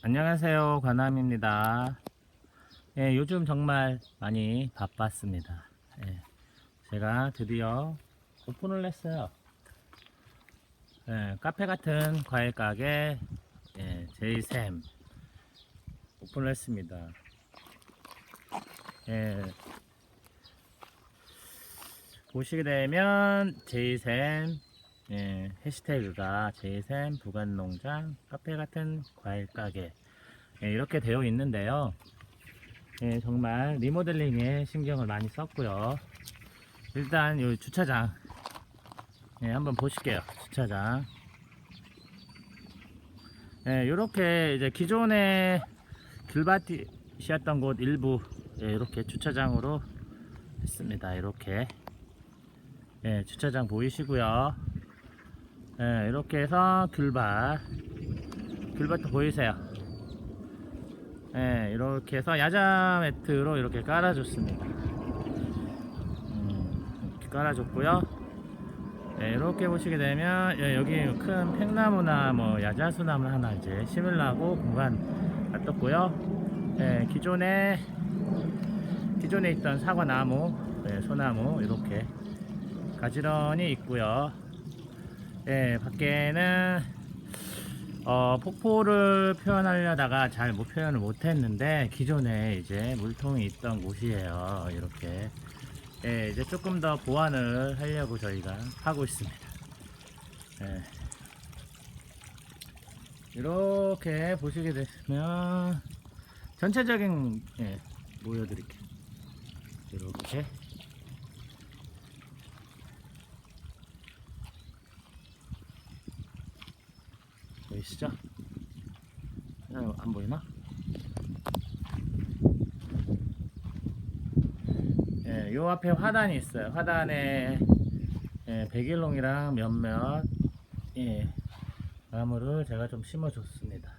안녕하세요. 관함입니다. 예, 요즘 정말 많이 바빴습니다. 예, 제가 드디어 오픈을 했어요. 예, 카페 같은 과일 가게 예, 제이샘 오픈을 했습니다. 예, 보시게 되면 제이샘 예, 해시태그가 제이샘 부관농장 카페 같은 과일 가게 예, 이렇게 되어 있는데요. 예, 정말 리모델링에 신경을 많이 썼고요. 일단 이 주차장 예, 한번 보실게요. 주차장. 예, 이렇게 이제 기존에 귤밭이었던 곳 일부 예, 이렇게 주차장으로 했습니다. 이렇게 예, 주차장 보이시고요. 예, 이렇게 해서 귤밭 귤밭도 보이세요? 예, 이렇게 해서 야자 매트로 이렇게 깔아줬습니다. 음, 이렇게 깔아줬고요. 예, 이렇게 보시게 되면 예, 여기 큰 팽나무나 뭐 야자수나무 하나 이제 심으려고 공간 놔뒀고요. 예, 기존에 기존에 있던 사과나무 예, 소나무 이렇게 가지런히 있고요 예, 밖에는 어, 폭포를 표현하려다가 잘 못 표현을 못 했는데 기존에 이제 물통이 있던 곳이에요. 이렇게 예, 이제 조금 더 보완을 하려고 저희가 하고 있습니다. 예. 이렇게 보시게 되면 전체적인 예, 보여드릴게요. 이렇게 보이시죠? 어, 안 보이나? 예, 요 앞에 화단이 있어요. 화단에 예, 백일홍이랑 몇몇 예, 나무를 제가 좀 심어줬습니다.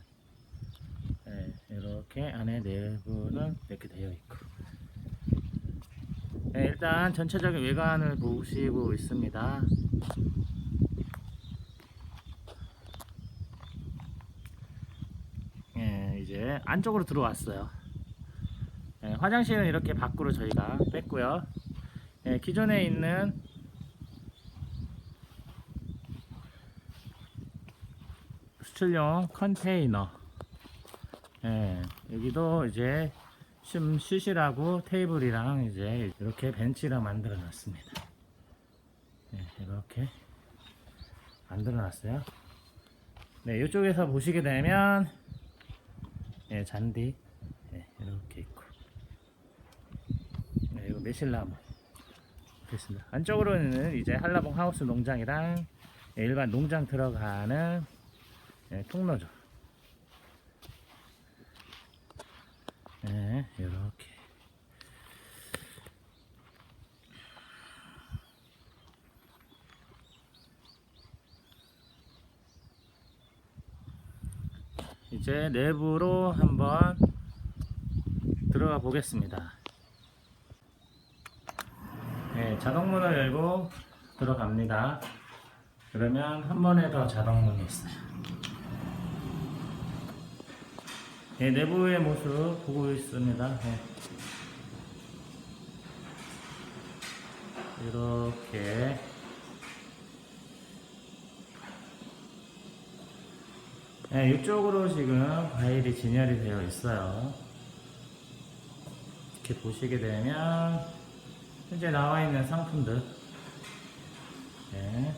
예, 이렇게 안에 내부는 이렇게 되어 있고 예, 일단 전체적인 외관을 보시고 있습니다. 예, 이제 안쪽으로 들어왔어요. 예, 화장실은 이렇게 밖으로 저희가 뺐고요. 예, 기존에 있는 수출용 컨테이너. 예, 여기도 이제 좀 쉬시라고 테이블이랑 이제 이렇게 벤치랑 만들어 놨습니다. 예, 이렇게 만들어 놨어요. 네, 이쪽에서 보시게 되면 예, 잔디 예, 이렇게 있고 네, 이거 매실나무 됐습니다. 안쪽으로는 이제 한라봉 하우스 농장이랑 예, 일반 농장 들어가는 예, 통로죠. 예, 이렇게 이제 내부로 한번 들어가 보겠습니다. 네, 자동문을 열고 들어갑니다. 그러면 한 번에 더 자동문이 있어요. 네, 내부의 모습 보고 있습니다. 네. 이렇게 네, 이쪽으로 지금 과일이 진열이 되어 있어요. 이렇게 보시게 되면 현재 나와 있는 상품들 네.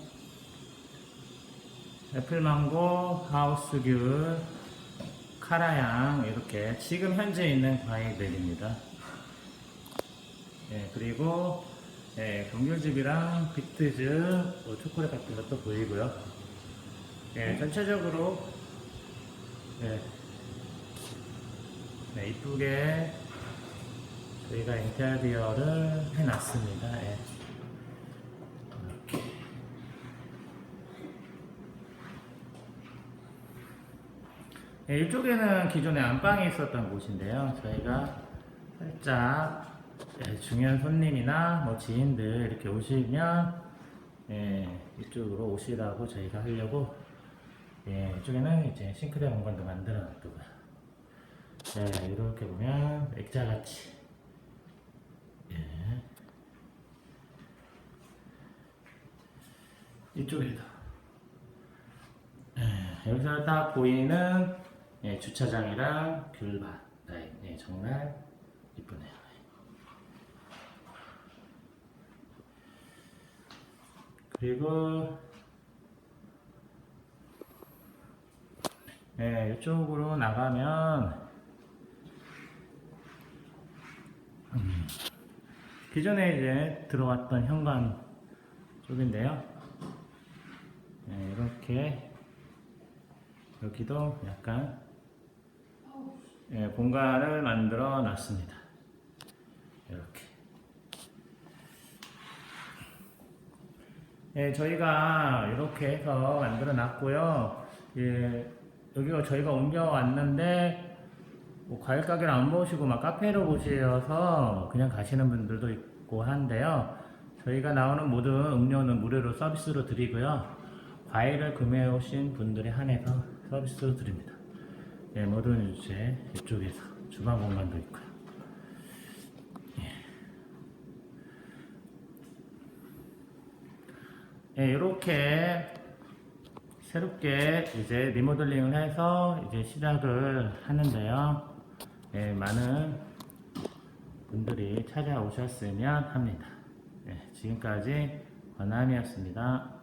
애플망고, 하우스귤, 카라양 이렇게 지금 현재 있는 과일들입니다. 네, 그리고 네, 동귤즙이랑 비트즙, 뭐 초콜릿 같은 것도 보이고요. 네, 전체적으로 네. 네, 이쁘게 저희가 인테리어를 해놨습니다. 예. 이렇게. 예, 이쪽에는 기존에 안방에 있었던 곳인데요. 저희가 살짝 예, 중요한 손님이나 뭐 지인들 이렇게 오시면 예, 이쪽으로 오시라고 저희가 하려고 예, 이쪽에는 이제 싱크대 공간도 만들어 놨고요. 네, 이렇게 보면 액자같이 예. 이쪽에도 예, 여기서 딱 보이는 예, 주차장이랑 귤밭 네, 네, 정말 이쁘네요. 그리고 네, 이쪽으로 나가면 음, 기존에 이제 들어왔던 현관 쪽인데요. 네, 이렇게 여기도 약간 예, 공간을 만들어 놨습니다. 이렇게. 예, 저희가 이렇게 해서 만들어 놨고요. 예, 여기가 저희가 옮겨왔는데, 뭐 과일 가게를 안 보시고 막 카페로 보셔서 그냥 가시는 분들도 있고 한데요. 저희가 나오는 모든 음료는 무료로 서비스로 드리고요. 과일을 구매해 오신 분들에 한해서 서비스로 드립니다. 예, 모든 이제 이쪽에서 주방 공간도 있고요. 예, 이렇게 새롭게 이제 리모델링을 해서 이제 시작을 하는데요. 예, 많은 분들이 찾아오셨으면 합니다. 예, 지금까지 권함이었습니다.